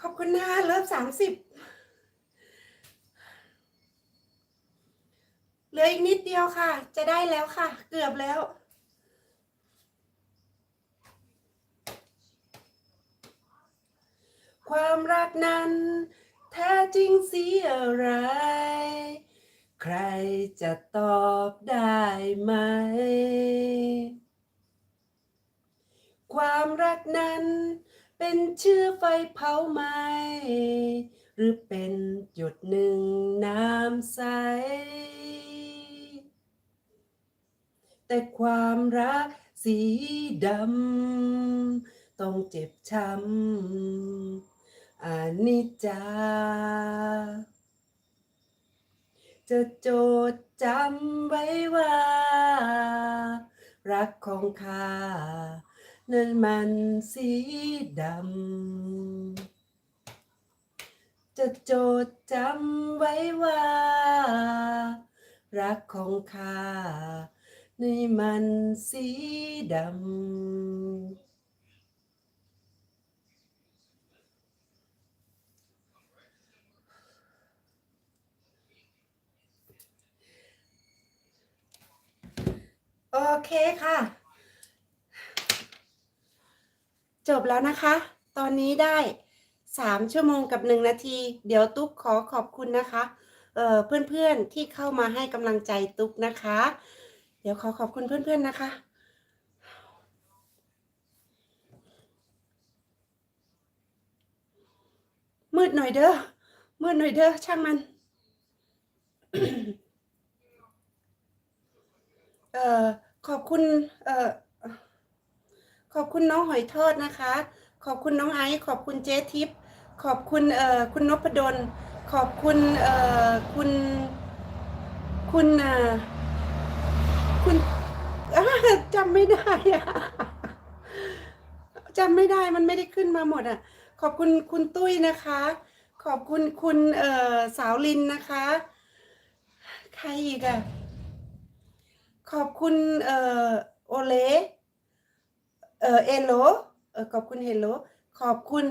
ขอบคุณนะเลิฟสามสิบเหลืออีกนิดเดียวค่ะ จะได้แล้วค่ะ เกือบแล้ว ความรักนั้นแท้จริงสีอะไร ใครจะตอบได้ไหม ความรักนั้น เป็นเชื้อไฟเผาไหม หรือเป็นหยดหนึ่งน้ำใส แต่ความรักสีดำ ต้องเจ็บช้ำอนิจจา จะโจดจำไว้ว่า รักของข้านั้นมันสีดำ จะโจดจำไว้ว่า รักของข้านี่มันสีดำ เคค่ะ จบแล้วนะคะ ตอนนี้ได้สามชั่วโมงกับหนึ่งนาที เดี๋ยวตุ๊กขอขอบคุณนะคะเเพื่อนๆที่เข้ามาให้กำลังใจตุ๊กนะคะ เดี๋ยวขอขอบคุณเพื่อนๆนะคะ มืดหน่อยเด้อมืดหน่อยเด้อช่างมัน เอ่อ ขอบคุณเอ่อขอบคุณน้องหอยทอดนะคะ ขอบคุณน้องไอซ์ขอบคุณเจ๊ทิพย์ขอบคุณเอ่อคุณนพดล ขอบคุณเอ่อคุณคุณเอ่อคุณจำไม่ได้อะจำไม่ได้มันไม่ได้ขึ้นมาหมดอะ ขอบคุณคุณตุ้ยนะคะ ขอบคุณคุณเอ่อสาวลินนะคะ ใครอีกอะ ขอบคุณเอ่อโอเล่เออเอโลเออขอบคุณเฮโลขอบคุณ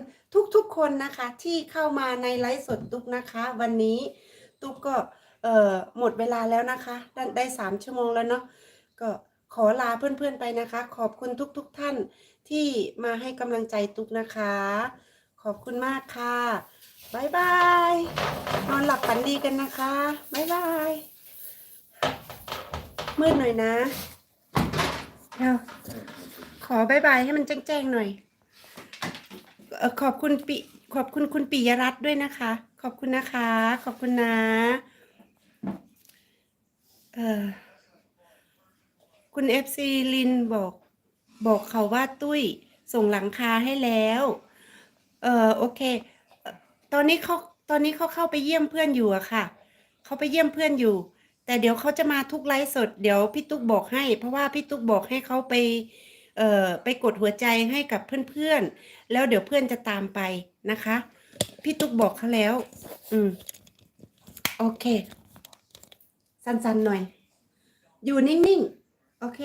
ทุกๆคนนะคะ ที่เข้ามาในไลฟ์สดตุ๊กนะคะ วันนี้ตุ๊กก็เอ่อหมดเวลาแล้วนะคะได้สามชั่วโมงแล้วเนาะก็ขอลาเพื่อนๆไปนะคะ ขอบคุณทุกๆท่านที่มาให้กำลังใจตุ๊กนะคะ ขอบคุณมากค่ะบายบาย นอนหลับฝันดีกันนะคะบายบาย มืดหน่อยนะเดี๋ยวขอบายบายให้มันแจ้งๆหน่อยออขอบคุณปิขอบคุณคุณปิยรัตน์ด้วยนะคะ ขอบคุณนะคะ ขอบคุณนะเออคุณเอฟซีลินบอกบอกเขาว่าตุ้ยส่งหลังคาให้แล้ว เออโอเค ตอนนี้เขาตอนนี้เขาเข้าไปเยี่ยมเพื่อนอยู่อะค่ะ เขาไปเยี่ยมเพื่อนอยู่ แต่เดี๋ยวเขาจะมาทุกไลฟ์สด เดี๋ยวพี่ตุ๊กบอกให้ เพราะว่าพี่ตุ๊กบอกให้เขาไป เอ่อไปกดหัวใจให้กับเพื่อนๆ แล้วเดี๋ยวเพื่อนจะตามไปนะคะ พี่ตุ๊กบอกเขาแล้ว อืม โอเค สั้นๆหน่อย อยู่นิ่งๆ โอเค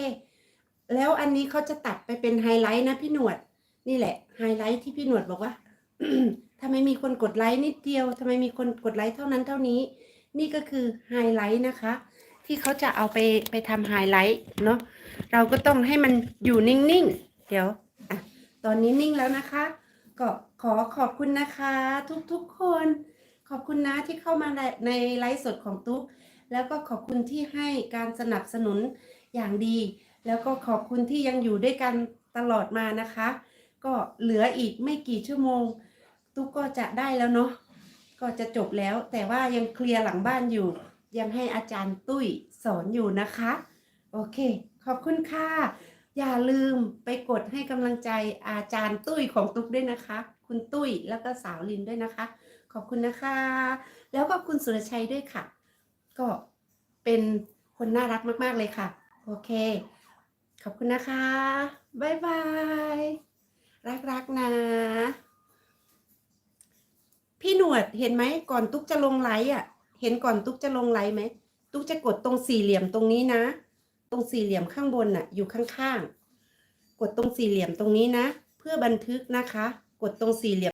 แล้วอันนี้เขาจะตัดไปเป็นไฮไลท์นะพี่หนวด นี่แหละ ไฮไลท์ที่พี่หนวดบอกว่าทำไมมีคนกดไลค์นิดเดียวทำไมมีคนกดไลค์เท่านั้นเท่านี้ นี่ก็คือไฮไลท์นะคะ ที่เขาจะเอาไปไปทำไฮไลท์เนาะเราก็ต้องให้มันอยู่นิ่งๆ เดี๋ยวอตอนนี้นิ่งแล้วนะคะ ก็ขอขอบคุณนะคะ ทุกๆคน ขอบคุณนะที่เข้ามาในไลฟ์สดของตุ๊กแล้วก็ขอบคุณที่ให้การสนับสนุนอย่างดี แล้วก็ขอบคุณที่ยังอยู่ด้วยกันตลอดมานะคะ ก็เหลืออีกไม่กี่ชั่วโมง ตุ๊กก็จะได้แล้วเนาะ ก็จะจบแล้ว แต่ว่ายังเคลียร์หลังบ้านอยู่ ยังให้อาจารย์ตุ้ยสอนอยู่นะคะ โอเค ขอบคุณค่ะ อย่าลืมไปกดให้กำลังใจอาจารย์ตุ้ยของตุ๊กด้วยนะคะ คุณตุ้ยแล้วก็สาวลินด้วยนะคะ ขอบคุณนะคะ แล้วก็คุณสุรชัยด้วยค่ะ ก็เป็นคนน่ารักมาก ๆ เลยค่ะ โอเค ขอบคุณนะคะ บ๊ายบาย รัก ๆ นะ พี่หน วดเห็นไหมก่อนตุ๊กจะลงไลฟ์อะ เห็นก่อนตุ๊กจะลงไลฟ์ไหมตุ๊กจะกดตรงสี่เหลี่ยมตรงนี้นะ ตรงสี่เหลี่ยมข้างบนน่ะ อยู่ข้างๆกดตรงสี่เหลี่ยมตรงนี้นะ เพื่อบันทึกนะคะ กดตรงสี่เหลี่ยม